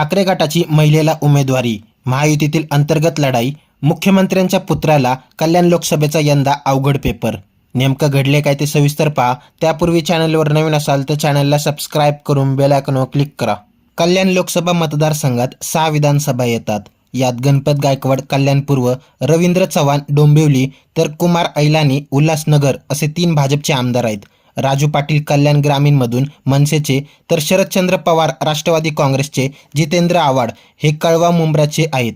ठाकरे गटाची महिलेला उमेदवारी महायुतीतील अंतर्गत लढाई मुख्यमंत्र्यांच्या पुत्राला कल्याण लोकसभेचा यंदा अवघड पेपर. नेमकं घडले काय ते सविस्तर पहा. त्यापूर्वी चॅनलवर नवीन असाल तर चॅनलला सबस्क्राईब करून बेल क्लिक करा. कल्याण लोकसभा मतदारसंघात सहा विधानसभा येतात. यात गणपत गायकवाड कल्याण पूर्व रवींद्र चव्हाण डोंबिवली तर कुमार ऐलानी उल्हासनगर असे तीन भाजपचे आमदार आहेत. राजू पाटील कल्याण ग्रामीणमधून मनसेचे तर शरदचंद्र पवार राष्ट्रवादी काँग्रेसचे जितेंद्र आव्हाड हे कळवा मुंब्राचे आहेत.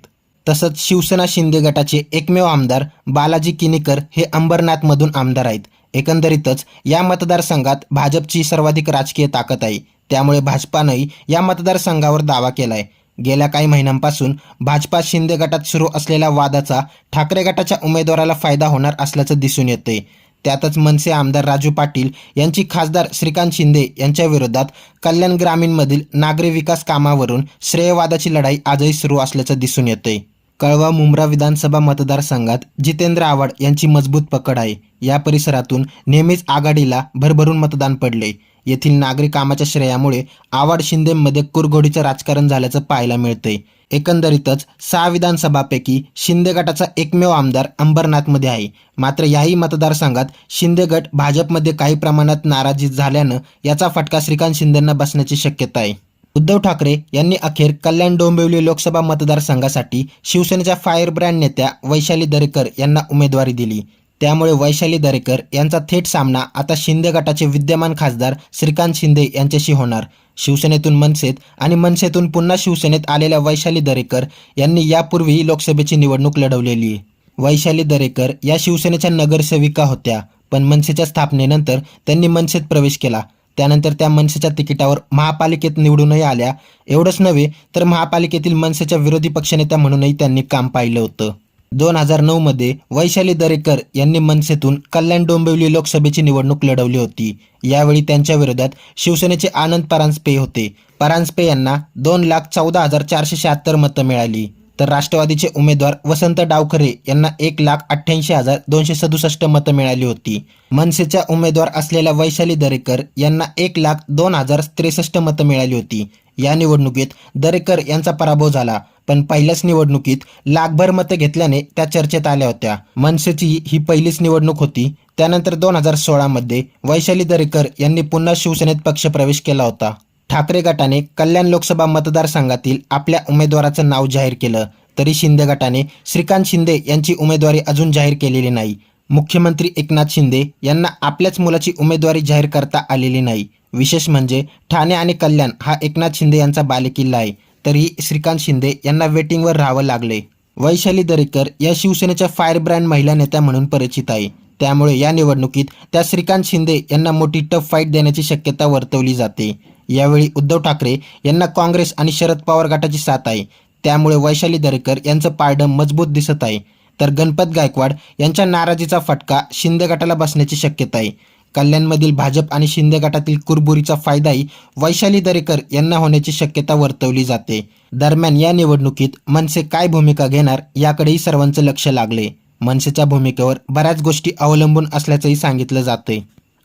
तसंच शिवसेना शिंदे गटाचे एकमेव आमदार बालाजी किनीकर हे अंबरनाथमधून आमदार आहेत. एकंदरीतच या मतदारसंघात भाजपची सर्वाधिक राजकीय ताकद आहे. त्यामुळे भाजपानंही या मतदारसंघावर दावा केलाय. गेल्या काही महिन्यांपासून भाजपा शिंदे गटात सुरू असलेल्या वादाचा ठाकरे गटाच्या उमेदवाराला फायदा होणार असल्याचं दिसून येतंय. त्यातच मनसे आमदार राजू पाटील यांची खासदार श्रीकांत शिंदे यांच्या विरोधात कल्याण ग्रामीणमधील नागरी विकास कामावरून श्रेयवादाची लढाई आजही सुरू असल्याचं दिसून येतंय. कळवा मुंब्रा विधानसभा मतदारसंघात जितेंद्र आव्हाड यांची मजबूत पकड आहे. या परिसरातून नेहमीच आघाडीला भरभरून मतदान पडले येथील नागरी कामाच्या श्रेयामुळे आव्हाड शिंदेमध्ये कुरघोडीचं राजकारण झाल्याचं पाहायला मिळतंय. एकंदरीतच सहा विधानसभापैकी शिंदे गटाचा एकमेव आमदार अंबरनाथमध्ये आहे. मात्र याही मतदारसंघात शिंदे गट भाजपमध्ये काही प्रमाणात नाराजी झाल्यानं याचा फटका श्रीकांत शिंदेंना बसण्याची शक्यता आहे. उद्धव ठाकरे यांनी अखेर कल्याण डोंबिवली लोकसभा मतदारसंघासाठी शिवसेनेच्या फायरब्रँड नेत्या वैशाली दरेकर यांना उमेदवारी दिली. त्यामुळे वैशाली दरेकर यांचा थेट सामना आता शिंदे गटाचे विद्यमान खासदार श्रीकांत शिंदे यांच्याशी होणार. शिवसेनेतून मनसेत आणि मनसेतून पुन्हा शिवसेनेत आलेल्या वैशाली दरेकर यांनी यापूर्वीही लोकसभेची निवडणूक लढवलेली आहे. वैशाली दरेकर या शिवसेनेच्या नगरसेविका होत्या पण मनसेच्या स्थापनेनंतर त्यांनी मनसेत प्रवेश केला. त्यानंतर त्या मनसेच्या तिकिटावर महापालिकेत निवडूनही आल्या. एवढंच नव्हे तर महापालिकेतील मनसेच्या विरोधी पक्षनेत्या म्हणूनही त्यांनी काम पाहिलं होतं. दोन हजार नऊमध्ये वैशाली दरेकर यांनी मनसेतून कल्याण डोंबिवली लोकसभेची निवडणूक लढवली होती. यावेळी त्यांच्या विरोधात शिवसेनेचे आनंद परांजपे होते. परांजपे यांना दोन लाख चौदा हजार चारशे शहात्तर मतं मिळाली. तर राष्ट्रवादीचे उमेदवार वसंत डावखरे यांना एक लाख अठ्ठ्याऐंशी हजार दोनशे सदुसष्ट मतं मिळाली होती. मनसेच्या उमेदवार असलेल्या वैशाली दरेकर यांना एक लाख दोन हजार त्रेसष्ट मतं मिळाली होती. या निवडणुकीत दरेकर यांचा पराभव झाला. पण पहिल्याच निवडणुकीत लाखभर मतं घेतल्याने त्या चर्चेत आल्या होत्या. मनसेची ही पहिलीच निवडणूक होती. त्यानंतर दोन हजार सोळामध्ये वैशाली दरेकर यांनी पुन्हा शिवसेनेत पक्षप्रवेश केला होता. ठाकरे गटाने कल्याण लोकसभा मतदारसंघातील आपल्या उमेदवाराचं नाव जाहीर केलं. तरी शिंदे गटाने श्रीकांत शिंदे यांची उमेदवारी अजून जाहीर केलेली नाही. मुख्यमंत्री एकनाथ शिंदे यांना आपल्याच मुलाची उमेदवारी जाहीर करता आलेली नाही. विशेष म्हणजे ठाणे आणि कल्याण हा एकनाथ शिंदे यांचा बालेकिल्ला आहे. तरी श्रीकांत शिंदे यांना वेटिंगवर राहावं लागले वैशाली दरेकर या शिवसेनेच्या फायर ब्रँड महिला नेत्या म्हणून परिचित आहे. त्यामुळे या निवडणुकीत त्या श्रीकांत शिंदे यांना मोठी टफ फाईट देण्याची शक्यता वर्तवली जाते. यावेळी उद्धव ठाकरे यांना काँग्रेस आणि शरद पवार गटाची साथ आहे. त्यामुळे वैशाली दरेकर यांचं पारडं मजबूत दिसत आहे. तर गणपत गायकवाड यांच्या नाराजीचा फटका शिंदे गटाला बसण्याची शक्यता आहे. कल्याणमधील भाजप आणि शिंदे गटातील कुरबुरीचा फायदाही वैशाली दरेकर यांना होण्याची शक्यता वर्तवली जाते. दरम्यान या निवडणुकीत मनसे काय भूमिका घेणार याकडेही सर्वांचं लक्ष लागले. मनसेच्या भूमिकेवर बऱ्याच गोष्टी अवलंबून असल्याचंही सांगितलं जातंय.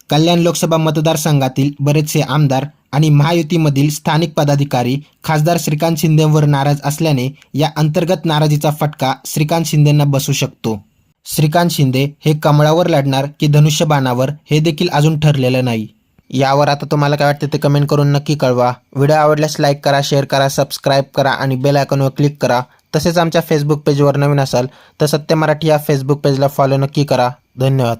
कल्याण लोकसभा मतदारसंघातील बरेचसे आमदार आणि महायुतीमधील स्थानिक पदाधिकारी खासदार श्रीकांत शिंदेवर नाराज असल्याने या अंतर्गत नाराजीचा फटका श्रीकांत शिंदेंना बसू शकतो. श्रीकांत शिंदे हे कमळावर लढणार की धनुष्यबाणावर हे देखील अजून ठरलेलं नाही. यावर आता तुम्हाला काय वाटतं ते कमेंट करून नक्की कळवा. व्हिडिओ आवडल्यास लाईक करा शेअर करा सबस्क्राईब करा आणि बेल आयकॉनवर क्लिक करा. तसेच आमच्या फेसबुक पेजवर नवीन असाल तर सत्य मराठी या फेसबुक पेजला फॉलो नक्की करा. धन्यवाद.